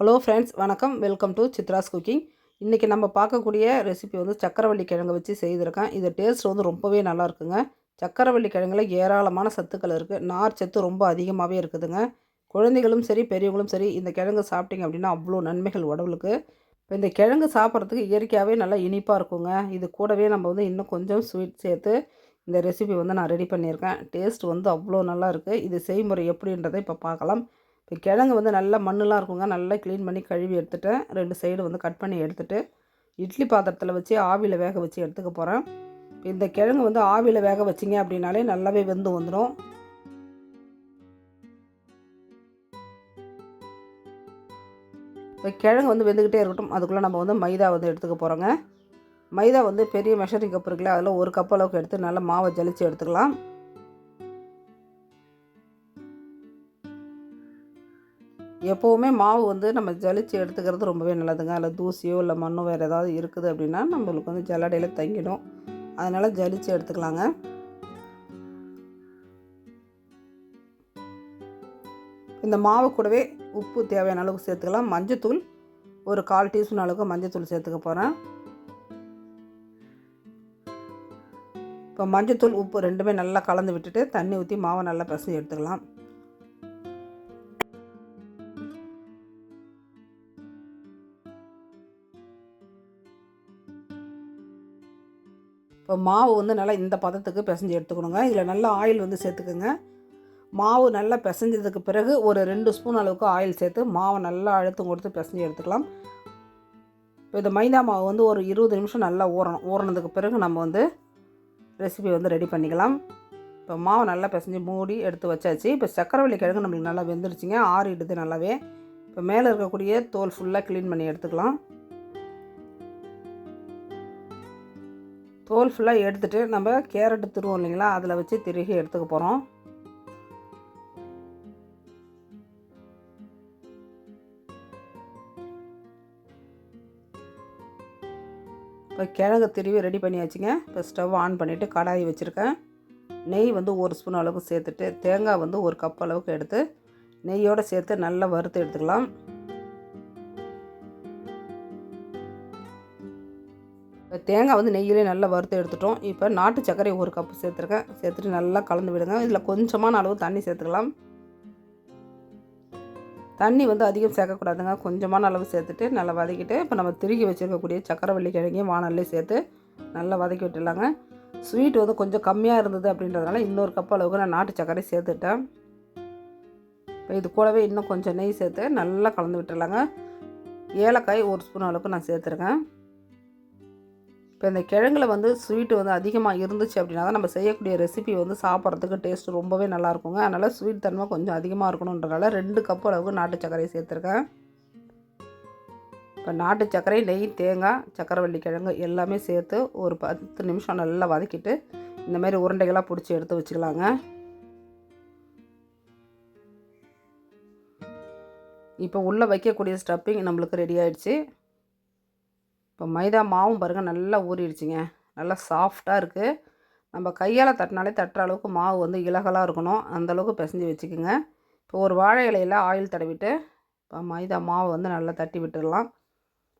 Hello friends வணக்கம். Welcome to Chitra's cooking இன்றைக்கி நம்ம பார்க்கக்கூடிய ரெசிபி வந்து சக்கரவள்ளி கிழங்கு வச்சு செய்திருக்கேன். இது டேஸ்ட் வந்து ரொம்பவே நல்லா இருக்குங்க. சக்கரவள்ளி கிழங்குல ஏராளமான சத்துக்கள் இருக்குது நார் சத்து ரொம்ப அதிகமாகவே இருக்குதுங்க. குழந்தைகளும் சரி பெரியவங்களும் சரி இந்த கிழங்கு சாப்பிட்டீங்க அப்படின்னா அவ்வளோ நன்மைகள் உடலுக்கு இப்போ இந்த கிழங்கு சாப்பிட்றதுக்கு இயற்கையாகவே நல்லா இனிப்பாக இருக்குங்க. இது கூடவே நம்ம வந்து இன்னும் கொஞ்சம் ஸ்வீட் சேர்த்து இந்த ரெசிபி வந்து நான் ரெடி பண்ணியிருக்கேன். டேஸ்ட் வந்து அவ்வளோ நல்லா இருக்குது இது செய்முறை எப்படின்றதை இப்போ பார்க்கலாம். இப்போ கிழங்கு வந்து நல்லா மண்ணெலாம் இருக்குங்க. நல்லா க்ளீன் பண்ணி கழுவி எடுத்துட்டேன். ரெண்டு சைடு வந்து கட் பண்ணி எடுத்துகிட்டு இட்லி பாத்திரத்தில் வச்சு ஆவியில் வேக வச்சு எடுத்துக்க போகிறேன் இப்போ இந்த கிழங்கு வந்து ஆவியில் வேக வச்சிங்க அப்படின்னாலே நல்லாவே வெந்து வந்துடும் இப்போ கிழங்கு வந்து வெந்துக்கிட்டே இருக்கட்டும். அதுக்குள்ளே நம்ம வந்து மைதா வந்து எடுத்துக்க போகிறோங்க மைதா வந்து பெரிய மெஷரிங் கப் இருக்குல்ல அதில் ஒரு கப் அளவுக்கு எடுத்து நல்லா மாவை ஜலிச்சு எடுத்துக்கலாம். எப்போவுமே மாவு வந்து நம்ம ஜலிச்சு எடுத்துக்கிறது ரொம்பவே நல்லதுங்க. அதில் தூசியோ இல்லை மண்ணோ வேறு ஏதாவது இருக்குது அப்படின்னா நம்மளுக்கு வந்து ஜல்லடையில் தங்கிடும். அதனால் ஜலிச்சு எடுத்துக்கலாங்க. இந்த மாவு கூடவே உப்பு தேவையான அளவுக்கு சேர்த்துக்கலாம். மஞ்சத்தூள் ஒரு கால் டீஸ்பூன் அளவுக்கு மஞ்சத்தூள் சேர்த்துக்க போகிறேன் இப்போ மஞ்சத்தூள் உப்பு ரெண்டுமே நல்லா கலந்து விட்டுட்டு தண்ணி ஊற்றி மாவை நல்லா பிசைஞ்சு எடுத்துக்கலாம். இப்போ மாவு வந்து நல்லா இந்த பதத்துக்கு பிசைஞ்சு எடுத்துக்கணுங்க. இதில் நல்லா ஆயில் வந்து சேர்த்துக்குங்க. மாவு நல்லா பிசைஞ்சதுக்கு பிறகு ஒரு ரெண்டு ஸ்பூன் அளவுக்கு ஆயில் சேர்த்து மாவை நல்லா அழுத்தம் கொடுத்து பிசைஞ்சு எடுத்துக்கலாம். இப்போ இந்த மைதா மாவு வந்து ஒரு இருபது நிமிஷம் நல்லா ஊறணும். ஊறினதுக்கு பிறகு நம்ம வந்து ரெசிபி வந்து ரெடி பண்ணிக்கலாம். இப்போ மாவை நல்லா பிசைஞ்சு மூடி எடுத்து வச்சாச்சு. இப்போ சக்கரவள்ளி கிழங்கு நம்மளுக்கு நல்லா வெந்துருச்சுங்க. ஆறிடுது நல்லாவே. இப்போ மேலே இருக்கக்கூடிய தோல் ஃபுல்லாக க்ளீன் பண்ணி எடுத்துக்கலாம். தோல் ஃபுல்லாக எடுத்துகிட்டு நம்ம கேரட்டு திருவோம் இல்லைங்களா? அதில் வச்சு திருகி எடுத்துக்க போகிறோம் இப்போ கிழங்கு திருவி ரெடி பண்ணியாச்சுங்க. இப்போ ஸ்டவ் ஆன் பண்ணிவிட்டு கடாயி வச்சுருக்கேன். நெய் வந்து ஒரு ஸ்பூன் அளவுக்கு சேர்த்துட்டு தேங்காய் வந்து ஒரு கப் அளவுக்கு எடுத்து நெய்யோடு சேர்த்து நல்லா வறுத்து எடுத்துக்கலாம். தேங்காய் வந்து நெய்யிலே நல்லா வறுத்து எடுத்துட்டோம். இப்போ நாட்டு சர்க்கரை ஒரு கப்பு சேர்த்துருக்கேன். சேர்த்துட்டு நல்லா கலந்து விடுங்க. இதில் கொஞ்சமான அளவு தண்ணி சேர்த்துக்கலாம். தண்ணி வந்து அதிகம் சேர்க்கக்கூடாதுங்க. கொஞ்சமான அளவு சேர்த்துட்டு நல்லா வதக்கிட்டு இப்போ நம்ம திருகி வச்சுருக்கக்கூடிய சக்கரவள்ளி கிழங்கையும் வானல்லே சேர்த்து நல்லா வதக்கி விட்டுலாங்க ஸ்வீட் வந்து கொஞ்சம் கம்மியாக இருந்தது அப்படின்றதுனால இன்னொரு கப் அளவுக்கு நான் நாட்டு சர்க்கரை சேர்த்துட்டேன். இப்போ இது கூடவே இன்னும் கொஞ்சம் நெய் சேர்த்து நல்லா கலந்து விட்டுலாங்க ஏலக்காய் ஒரு ஸ்பூன் அளவுக்கு நான் சேர்த்துருக்கேன். இப்போ இந்த கிழங்குல வந்து ஸ்வீட்டு வந்து அதிகமாக இருந்துச்சு அப்படின்னா தான் நம்ம செய்யக்கூடிய ரெசிபி வந்து சாப்பிட்றதுக்கு டேஸ்ட் ரொம்பவே நல்லா இருக்குங்க. அதனால் ஸ்வீட் தன்மை கொஞ்சம் அதிகமாக இருக்கணுன்றனால ரெண்டு கப் அளவுக்கு நாட்டு சர்க்கரையை சேர்த்துருக்கேன். இப்போ நாட்டு சர்க்கரை நெய் தேங்காய் சக்கரவள்ளி கிழங்கு எல்லாமே சேர்த்து ஒரு பத்து நிமிஷம் நல்லா வதக்கிட்டு இந்த மாதிரி உருண்டைகளாக பிடிச்சி எடுத்து வச்சுக்கலாங்க. இப்போ உள்ளே வைக்கக்கூடிய ஸ்டப்பிங் நம்மளுக்கு ரெடி ஆகிடுச்சு இப்போ மைதா மாவும் பாருங்கள் நல்லா ஊறிடுச்சிங்க. நல்லா சாஃப்டாக இருக்குது நம்ம கையால் தட்டினாலே தட்டுற அளவுக்கு மாவு வந்து இலகலாக இருக்கணும். அந்தளவுக்கு பிசைஞ்சு வச்சுக்கோங்க. இப்போ ஒரு வாழை இலையில் ஆயில் தடவிட்டு இப்போ மைதா மாவு வந்து நல்லா தட்டி விட்டுடலாம்.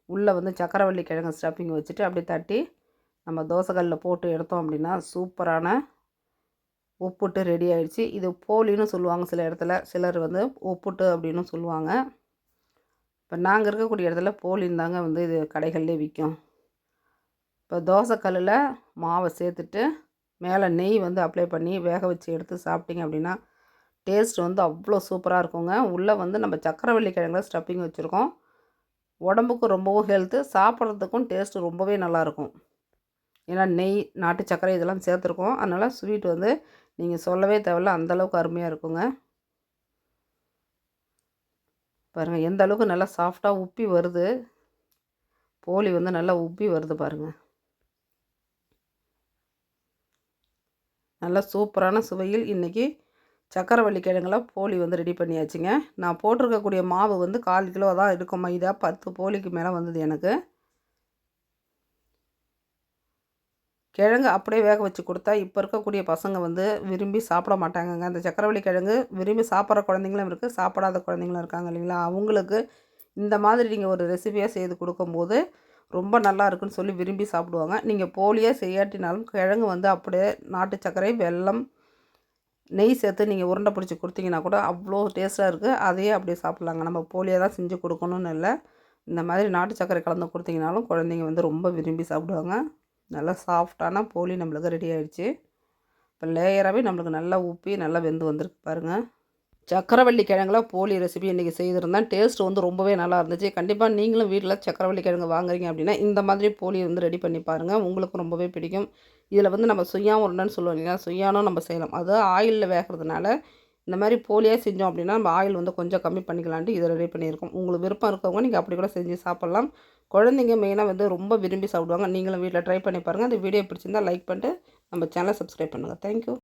உள்ளே வந்து சக்கரவள்ளி கிழங்கு ஸ்டப்பிங் வச்சுட்டு அப்படியே தட்டி நம்ம தோசைக்கல்லில் போட்டு எடுத்தோம் அப்படின்னா சூப்பரான உப்புட்டு ரெடி ஆகிடுச்சு இது போலின்னு சொல்லுவாங்க சில இடத்துல. சிலர் வந்து உப்புட்டு அப்படின்னு சொல்லுவாங்க. இப்போ நாங்கள் இருக்கக்கூடிய இடத்துல போலின் தாங்க வந்து இது கடைகள்லேயே விற்கும் இப்போ தோசைக்கல்லில் மாவை சேர்த்துட்டு மேலே நெய் வந்து அப்ளை பண்ணி வேக வச்சு எடுத்து சாப்பிட்டிங்க அப்படின்னா டேஸ்ட் வந்து அவ்வளோ சூப்பராக இருக்குங்க. உள்ளே வந்து நம்ம சக்கரவள்ளி கிழங்குல ஸ்டப்பிங் வச்சுருக்கோம். உடம்புக்கு ரொம்பவும் ஹெல்த்து சாப்பிட்றதுக்கும் டேஸ்ட்டு ரொம்பவே நல்லாயிருக்கும் ஏன்னா நெய் நாட்டு சக்கரை இதெல்லாம் சேர்த்துருக்கோம். அதனால் ஸ்வீட் வந்து நீங்கள் சொல்லவே தேவையில்ல அந்தளவுக்கு அருமையாக இருக்குங்க. பாருங்கள் எந்த அளவுக்கு நல்லா சாஃப்டாக உப்பி வருது. போலி வந்து நல்லா உப்பி வருது பாருங்கள் நல்லா சூப்பரான சுவையில் இன்றைக்கி சக்கரவள்ளி கிழங்குல போலி வந்து ரெடி பண்ணியாச்சுங்க. நான் போட்டிருக்கக்கூடிய மாவு வந்து கால் கிலோ தான் இருக்கும். மைதா பத்து போலிக்கு மேலே வந்தது எனக்கு. கிழங்கு அப்படியே வேக வச்சு கொடுத்தா இப்போ இருக்கக்கூடிய பசங்க வந்து விரும்பி சாப்பிட மாட்டாங்கங்க. அந்த சக்கரவள்ளி கிழங்கு விரும்பி சாப்பிட்ற குழந்தைங்களும் இருக்குது சாப்பிடாத குழந்தைங்களும் இருக்காங்க இல்லைங்களா? அவங்களுக்கு இந்த மாதிரி நீங்கள் ஒரு ரெசிபியாக செய்து கொடுக்கும்போது ரொம்ப நல்லா இருக்குன்னு சொல்லி விரும்பி சாப்பிடுவாங்க. நீங்கள் போலியாக செய்யாட்டினாலும் கிழங்கு வந்து அப்படியே நாட்டு சர்க்கரை வெல்லம் நெய் சேர்த்து நீங்கள் உருண்டை பிடிச்சி கொடுத்தீங்கன்னா கூட அவ்வளோ டேஸ்ட்டாக இருக்குது அதையே அப்படியே சாப்பிட்லாங்க. நம்ம போலியாக தான் செஞ்சு கொடுக்கணும்னு இல்லை. இந்த மாதிரி நாட்டு சர்க்கரை கலந்து கொடுத்தீங்கனாலும் குழந்தைங்க வந்து ரொம்ப விரும்பி சாப்பிடுவாங்க. நல்லா சாஃப்டான போலி நம்மளுக்கு ரெடி ஆகிடுச்சு இப்போ லேயராகவே நம்மளுக்கு நல்லா உப்பி நல்லா வெந்து வந்திருக்கு பாருங்கள் சக்கரவள்ளி கிழங்குல போலி ரெசிபி இன்றைக்கி செய்திருந்தேன். டேஸ்ட் வந்து ரொம்பவே நல்லா இருந்துச்சு. கண்டிப்பாக நீங்களும் வீட்டில் சக்கரவள்ளி கிழங்கு வாங்குறீங்க அப்படின்னா இந்த மாதிரி போலி வந்து ரெடி பண்ணி பாருங்கள் உங்களுக்கு ரொம்பவே பிடிக்கும். இதில் வந்து நம்ம சுயாவும் உருண்டைன்னு சொல்லுவோம் இல்லையா? சுயானும் நம்ம செய்யலாம். அது ஆயிலில் வேகிறதுனால இந்த மாதிரி போலியாக செஞ்சோம் அப்படின்னா நம்ம ஆயில் வந்து கொஞ்சம் கம்மி பண்ணிக்கலான்ட்டு இதை ரெடி பண்ணியிருக்கோம். உங்களுக்கு விருப்பம் இருக்கவங்க நீங்கள் அப்படி கூட செஞ்சு சாப்பிட்லாம். குழந்தைங்க மெயினாக வந்து ரொம்ப விரும்பி சாப்பிடுவாங்க. நீங்களும் வீட்டில் ட்ரை பண்ணி பாருங்கள் அந்த வீடியோ பிடிச்சிருந்தால் லைக் பண்ணிட்டு நம்ம சேனலை சப்ஸ்கிரைப் பண்ணுங்கள் தேங்க்யூ